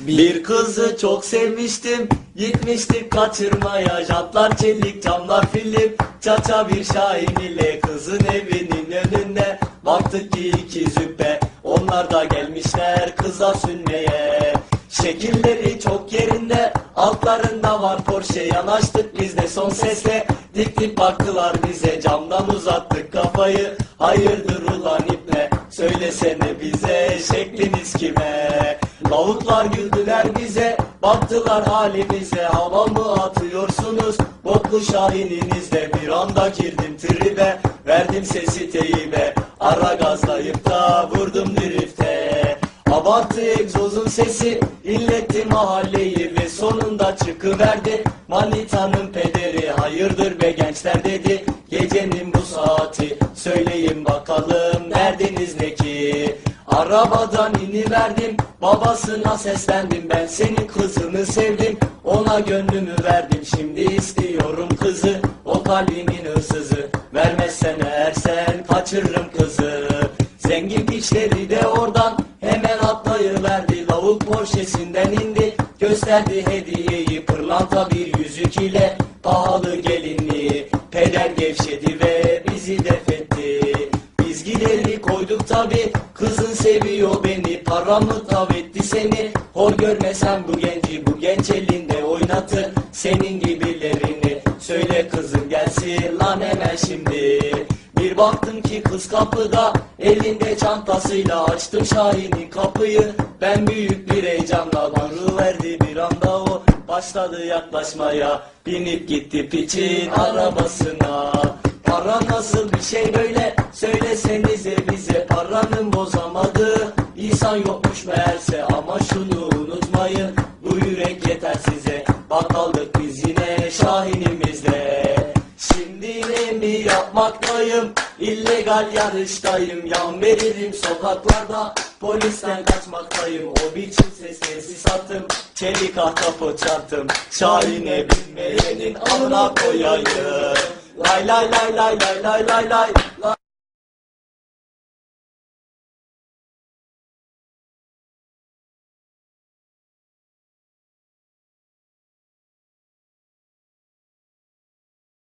Bir kızı çok sevmiştim Gitmiştik kaçırmaya. Jantlar çelik camlar film Çaça bir şahin ile Kızın evinin önünde Baktık ki iki züppe Onlar da gelmişler kıza sünmeye. Şekilleri çok yerinde Altlarında var Porsche. Yanaştık biz de son sesle Dik dik baktılar bize. Camdan uzattık kafayı Hayırdır ulan ipne Söylesene bize şekliniz kime Lavuklar güldüler bize Baktılar halimize. Hava mı atıyorsunuz? Boklu şahininizle Bir anda girdim tribe. Verdim sesi teybe Ara gazlayıp da vurdum drifte. Abartı egzozun sesi illetti mahalleyi ve sonunda çıkıverdi. Manitanın pederi hayırdır be gençler dedi. Gecenin Arabadan iniverdim. Babasına seslendim ben senin kızını sevdim. Ona gönlümü verdim şimdi istiyorum kızı. O kalbimin hırsızı Vermezsen eğer sen kaçırırım kızı. Zengin piçleri de oradan hemen atlayıverdi. Lavuk Porsche'sinden indi gösterdi hediyeyi. Pırlanta bir yüzük ile pahalı gelinliği Peder gevşedi ve beni Paramı tav etti seni. Hor görmesen bu genci Bu genç elinde oynatır Senin gibilerini. Söyle kızım gelsin lan hemen şimdi. Bir baktım ki kız kapıda Elinde çantasıyla açtım Şahin'in kapıyı. Ben büyük bir heyecanla verdi bir anda o. Başladı yaklaşmaya Binip gitti piçin arabasına. Para nasıl bir şey böyle Derman yokmuş meğerse ama şunu unutmayın. Bu yürek yeter size. Bakaldık biz yine şahinimizle. Şimdi ne mi yapmaktayım? İllegal yarıştayım. Yan veririm sokaklarda. Polisten kaçmaktayım. O biçim sesleri sattım. Çelik ahtapı çarptım. Şahine binmeyenin alına koyayım. Lay lay lay lay lay lay lay lay.